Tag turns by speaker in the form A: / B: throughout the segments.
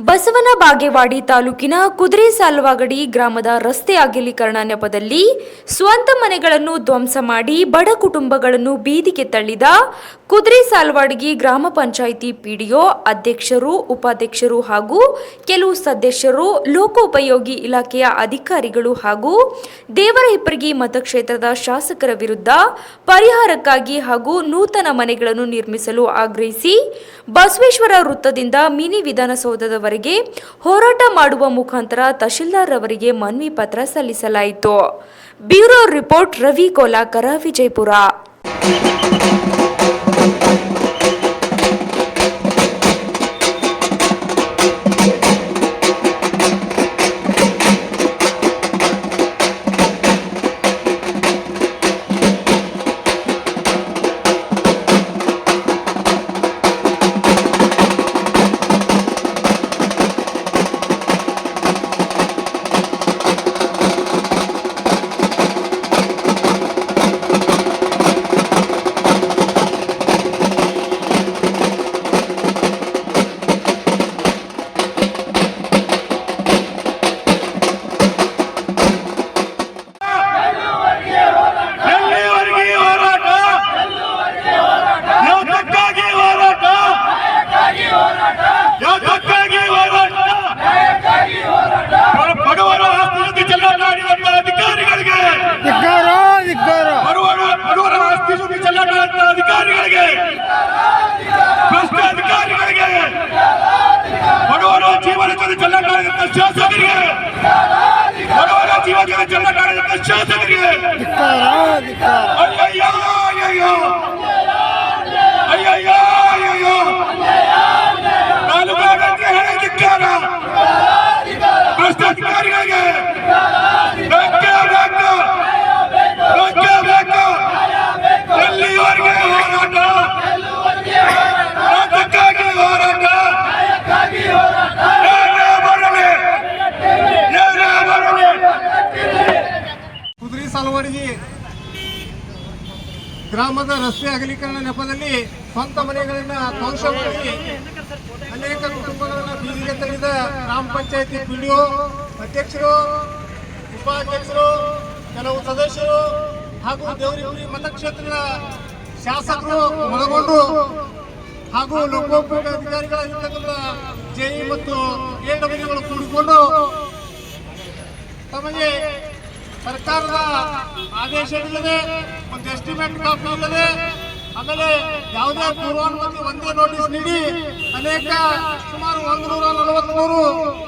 A: ಬಸವನ ಬಾಗೇವಾಡಿ ತಾಲೂಕಿನ ಕುದುರೆ ಸಾಲ್ವಾಗಡಿ ಗ್ರಾಮದ ರಸ್ತೆ ಅಗಲೀಕರಣ ನೆಪದಲ್ಲಿ ಸ್ವಂತ ಮನೆಗಳನ್ನು ಧ್ವಂಸ ಮಾಡಿ ಬಡ ಕುಟುಂಬಗಳನ್ನು ಬೀದಿಗೆ ತಳ್ಳಿದ ಕುದುರೆ ಸಾಲ್ವಾಡಗಿ ಗ್ರಾಮ ಪಂಚಾಯಿತಿ ಪಿಡಿಒ ಅಧ್ಯಕ್ಷರು, ಉಪಾಧ್ಯಕ್ಷರು ಹಾಗೂ ಕೆಲವು ಸದಸ್ಯರು, ಲೋಕೋಪಯೋಗಿ ಇಲಾಖೆಯ ಅಧಿಕಾರಿಗಳು ಹಾಗೂ ದೇವರ ಹಿಪ್ಪರಗಿ ಮತಕ್ಷೇತ್ರದ ಶಾಸಕರ ವಿರುದ್ಧ ಪರಿಹಾರಕ್ಕಾಗಿ ಹಾಗೂ ನೂತನ ಮನೆಗಳನ್ನು ನಿರ್ಮಿಸಲು ಆಗ್ರಹಿಸಿ ಬಸವೇಶ್ವರ ವೃತ್ತದಿಂದ ಮಿನಿ ವಿಧಾನಸೌಧದವರೆಗೆ ಹೋರಾಟ ಮಾಡುವ ಮುಖಾಂತರ ತಹಶೀಲ್ದಾರ್ ಅವರಿಗೆ ಮನವಿ ಪತ್ರ ಸಲ್ಲಿಸಲಾಯಿತು.
B: Bureau report Ravi Kolakar Vijayapura. ಶಾಸಕರಿಗೆ ಬಡವರ ಜೀವನ ಚೆಲ್ಲಾಟ ಶಾಸಕರಿಗೆ
C: ಗ್ರಾಮದ ರಸ್ತೆ ಅಗಲೀಕರಣ ನೆಪದಲ್ಲಿ ಸ್ವಂತ ಮನೆಗಳನ್ನ ಧ್ವಂಸ ಮಾಡಿ ಅನೇಕ ಕುಟುಂಬಗಳನ್ನ ಬೀದಿಗೆ ತಳ್ಳಿದ ಗ್ರಾಮ ಪಂಚಾಯತಿ ಪಿಡಿಒ ಅಧ್ಯಕ್ಷರು, ಉಪಾಧ್ಯಕ್ಷರು, ಕೆಲವು ಸದಸ್ಯರು ಹಾಗೂ ದೇವರಿಪುರಿ ಮತಕ್ಷೇತ್ರದ ಶಾಸಕರು ಒಳಗೊಂಡು ಹಾಗೂ ಲೋಕೋಪಯೋಗಿ ಅಧಿಕಾರಿಗಳಾಗಿರ್ತಕ್ಕಂಥ ಜೆಇ ಮತ್ತು ಎ ಡಬ್ಲ್ಯೂಗಳು ಕೂಡಿಕೊಂಡು ತಮಗೆ ಸರ್ಕಾರದ ಆದೇಶ ಇಲ್ಲದೆ ಒಂದು ಎಸ್ಟಿಮೇಟ್ ಕಾಪಿ ಇಲ್ಲದೆ ಆಮೇಲೆ ಯಾವುದೇ ಪೂರ್ವಾನುಮತಿ ಒಂದೇ ನೋಟಿಸ್ ನೀಡಿ, ಅನೇಕ ಸುಮಾರು ಒಂದು ನೂರ ನಲವತ್ಮೂರು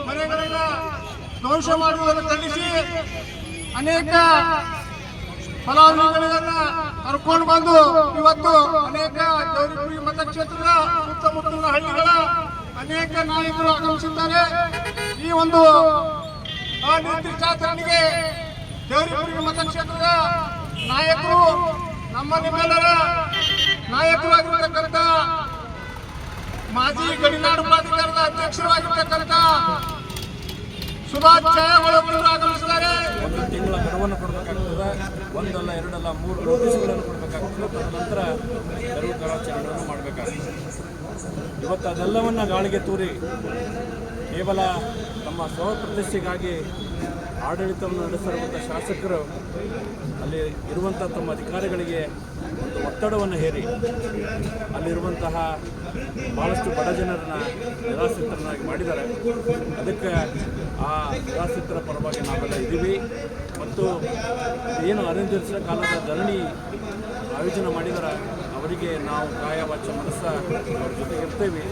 C: ಮನೆಗಳನ್ನ ಧ್ವಂಸ ಮಾಡುವುದನ್ನು ಖಂಡಿಸಿ, ಅನೇಕ ಫಲಾನುಭವಿಗಳನ್ನ ಕರ್ಕೊಂಡು ಬಂದು ಇವತ್ತು ಅನೇಕ ಗೌರಿಪುರಿ ಮತಕ್ಷೇತ್ರದ ಸುತ್ತಮುತ್ತಲಿನ ಹಳ್ಳಿಗಳ ಅನೇಕ ನಾಯಕರು ಆಗಮಿಸಿದ್ದಾರೆ. ಈ ಒಂದು ಅನಿರ್ದಿಷ್ಟಾಚರಣೆಗೆ ದೇವರಿಪುರಿ ಮತಕ್ಷೇತ್ರದ ನಾಯಕರು, ನಮ್ಮ ನಿಮ್ಮೆಲ್ಲರ ನಾಯಕರಾಗಿರ್ತಕ್ಕಂಥ ಮಾಜಿ ಗಡಿನಾಡು ಪ್ರಾಧಿಕಾರದ ಅಧ್ಯಕ್ಷರಾಗಿರ್ತಕ್ಕಂಥ ಸುಭಾಷ್ ಆಗಮಿಸಿದ್ದಾರೆ.
D: ಒಂದು ತಿಂಗಳ ಗಡುವನ್ನು ಕೊಡಬೇಕಾಗ್ತದೆ. ಒಂದಲ್ಲ, ಎರಡಲ್ಲ, ಮೂರು ನೋಟಿಸ್ಗಳನ್ನು ಕೊಡಬೇಕಾಗ್ತದೆ. ತದನಂತರ ತೆರವು ಕಾರ್ಯಾಚರಣೆಯನ್ನು ಮಾಡಬೇಕಾಗ್ತದೆ. ಇವತ್ತು ಅದೆಲ್ಲವನ್ನು ಗಾಳಿಗೆ ತೂರಿ ಕೇವಲ ತಮ್ಮ ಸ್ವಪ್ರತಿಷ್ಠೆಗಾಗಿ ಆಡಳಿತವನ್ನು ನಡೆಸಿರುವಂಥ ಶಾಸಕರು ಅಲ್ಲಿ ಇರುವಂಥ ತಮ್ಮ ಅಧಿಕಾರಿಗಳಿಗೆ ಒಂದು ಒತ್ತಡವನ್ನು ಹೇರಿ, ಅಲ್ಲಿರುವಂತಹ ಭಾಳಷ್ಟು ಬಡ ಜನರನ್ನು ನಿರಾಶ್ರಿತರನ್ನಾಗಿ ಮಾಡಿದ್ದಾರೆ. ಅದಕ್ಕೆ ಆ ನಿರಾಶ್ರಿತರ ಪರವಾಗಿ ನಾವೆಲ್ಲ ಇದ್ದೀವಿ. ಮತ್ತು ಏನು ಅನಿರ್ದಿಷ್ಟ ಕಾಲದ ಧರಣಿ ಆಯೋಜನೆ ಮಾಡಿದ್ದಾರೆ ಅವರಿಗೆ ನಾವು ಕಾಯ ವಾಚ ಮನಸ್ಸ ಅವ್ರ ಜೊತೆ ಇರ್ತೇವೆ.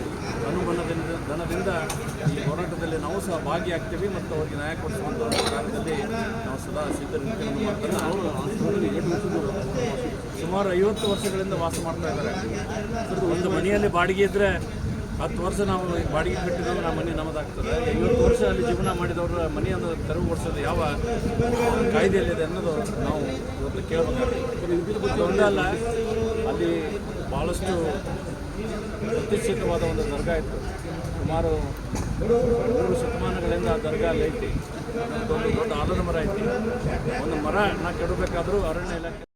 D: ಅನುಬಂಧದಿಂದ, ಧನದಿಂದ ಈ ಹೋರಾಟದಲ್ಲಿ ನಾವು ಸಹ ಭಾಗಿಯಾಗ್ತೀವಿ ಮತ್ತು ಅವರಿಗೆ ನ್ಯಾಯ ಕೊಡಿಸುವಂಥ ಕಾರ್ಯದಲ್ಲಿ ನಾವು ಸದಾ ಮಾಡ್ತಾರೆ ಅವರು ಸುಮಾರು ಐವತ್ತು ವರ್ಷಗಳಿಂದ ವಾಸ ಮಾಡ್ತಾ ಇದ್ದಾರೆ. ಒಂದು ಮನೆಯಲ್ಲಿ ಬಾಡಿಗೆ ಇದ್ದರೆ ಹತ್ತು ವರ್ಷ ನಾವು ಬಾಡಿಗೆ ಕಟ್ಟಿದವರು ನಮ್ಮ ಮನೆ ನಮ್ಮದಾಗ್ತದೆ. ಐವತ್ತು ವರ್ಷ ಅಲ್ಲಿ ಜೀವನ ಮಾಡಿದವರ ಮನೆಯನ್ನು ತೆರವುಗೊಳಿಸೋದು ಯಾವ ಕಾಯ್ದೆಯಲ್ಲಿದೆ ಅನ್ನೋದು ನಾವು ಇವತ್ತು ಒಂದೇ ಅಲ್ಲ ಅಲ್ಲಿ ಭಾಳಷ್ಟು ಪ್ರತಿಷ್ಠಿತವಾದ ಒಂದು ದರ್ಗಾ ಇತ್ತು. ಸುಮಾರು ಮೂರು ಶತಮಾನಗಳಿಂದ ಆ ದರ್ಗಾ ಅಲ್ಲಿ ಐತಿ. ಒಂದು ದೊಡ್ಡ ಆಲದ ಮರ ಐತಿ. ಒಂದು ಮರ ನಾ ಕೆಡಬೇಕಾದ್ರೂ ಅರಣ್ಯ ಇಲಾಖೆ